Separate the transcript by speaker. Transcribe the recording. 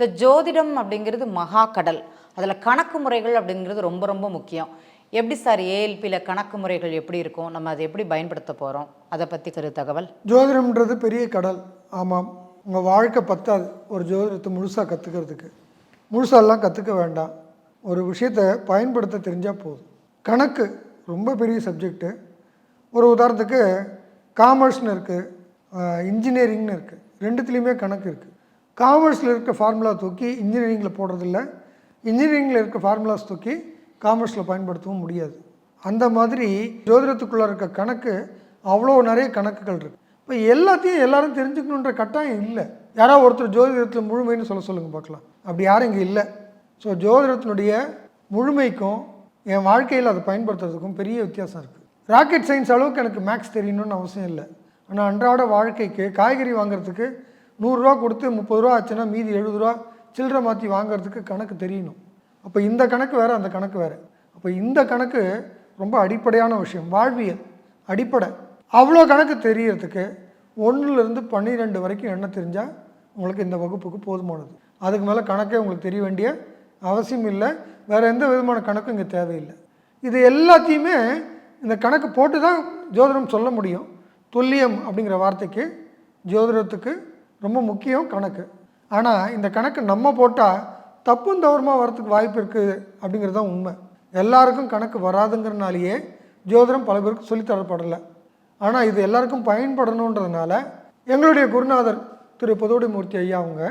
Speaker 1: இந்த ஜோதிடம் அப்படிங்கிறது மகா கடல். அதில் கணக்கு முறைகள் அப்படிங்கிறது ரொம்ப ரொம்ப முக்கியம். எப்படி சார் ஏஎல்பியில் கணக்கு முறைகள் எப்படி இருக்கும்? நம்ம அதை எப்படி பயன்படுத்த போகிறோம் அதை பற்றி கரு தகவல்.
Speaker 2: ஜோதிடம்ன்றது பெரிய கடல். ஆமாம். உங்கள் வாழ்க்கை பத்தாது. ஒரு ஜோதிடத்தை முழுசாக கற்றுக்கிறதுக்கு முழுசாலாம் கற்றுக்க வேண்டாம். ஒரு விஷயத்தை பயன்படுத்த தெரிஞ்சால் போதும். கணக்கு ரொம்ப பெரிய சப்ஜெக்ட்டு ஒரு உதாரணத்துக்கு காமர்ஸ்னு இருக்குது இன்ஜினியரிங்னு இருக்குது ரெண்டுத்துலேயுமே கணக்கு இருக்குது காமர்ஸில் இருக்க ஃபார்முலா தூக்கி இன்ஜினியரிங்கில் போடுறதில்ல. இன்ஜினியரிங்கில் இருக்க ஃபார்முலாஸ் தூக்கி காமர்ஸில் பயன்படுத்தவும் முடியாது. அந்த மாதிரி ஜோதிடத்துக்குள்ளே இருக்க கணக்கு அவ்வளோ நிறைய கணக்குகள் இருக்குது இப்போ எல்லாத்தையும் எல்லாரும் தெரிஞ்சுக்கணுன்ற கட்டாயம் இல்லை. யாராவது ஒருத்தர் ஜோதிடத்தில் முழுமைன்னு சொல்ல சொல்லுங்கள் பார்க்கலாம். அப்படி யாரும் இங்கே இல்லை. ஸோ ஜோதிடத்தினுடைய முழுமைக்கும் என் வாழ்க்கையில் அதை பயன்படுத்துறதுக்கும் பெரிய வித்தியாசம் இருக்குது ராக்கெட் சயின்ஸ் அளவுக்கு எனக்கு மேக்ஸ் தெரியணும்னு அவசியம் இல்லை. ஆனால் அன்றாட வாழ்க்கைக்கு காய்கறி வாங்குறதுக்கு நூறுரூவா கொடுத்து முப்பது ரூபா ஆச்சுன்னா மீதி எழுபது ரூபா சில்லறை மாற்றி வாங்குறதுக்கு கணக்கு தெரியணும். அப்போ இந்த கணக்கு வேறு அந்த கணக்கு வேறு. அப்போ இந்த கணக்கு ரொம்ப அடிப்படையான விஷயம் வாழ்வியல் அடிப்படை. அவ்வளோ கணக்கு தெரியறதுக்கு ஒன்றுலேருந்து பன்னிரெண்டு வரைக்கும் என்ன தெரிஞ்சால் உங்களுக்கு இந்த வகுப்புக்கு போதுமானது. அதுக்கு மேலே கணக்கே உங்களுக்கு தெரிய வேண்டிய அவசியம் இல்லை. வேறு எந்த விதமான கணக்கும் இங்கே தேவையில்லை. இது எல்லாத்தையுமே இந்த கணக்கு போட்டு தான் ஜோதிடம் சொல்ல முடியும். துல்லியம் அப்படிங்கிற வார்த்தைக்கு ஜோதிடத்துக்கு ரொம்ப முக்கியம் கணக்கு. ஆனால் இந்த கணக்கு நம்ம போட்டால் தப்பும் தவறுமா வரத்துக்கு வாய்ப்பு இருக்குது அப்படிங்கிறது தான் உண்மை. எல்லாருக்கும் கணக்கு வராதுங்கிறனாலேயே ஜோதிடம் பல பேருக்கு சொல்லித்தரப்படலை ஆனால் இது எல்லாருக்கும் பயன்படணுன்றதுனால எங்களுடைய குருநாதர் திரு புதுவடி மூர்த்தி ஐயா அவங்க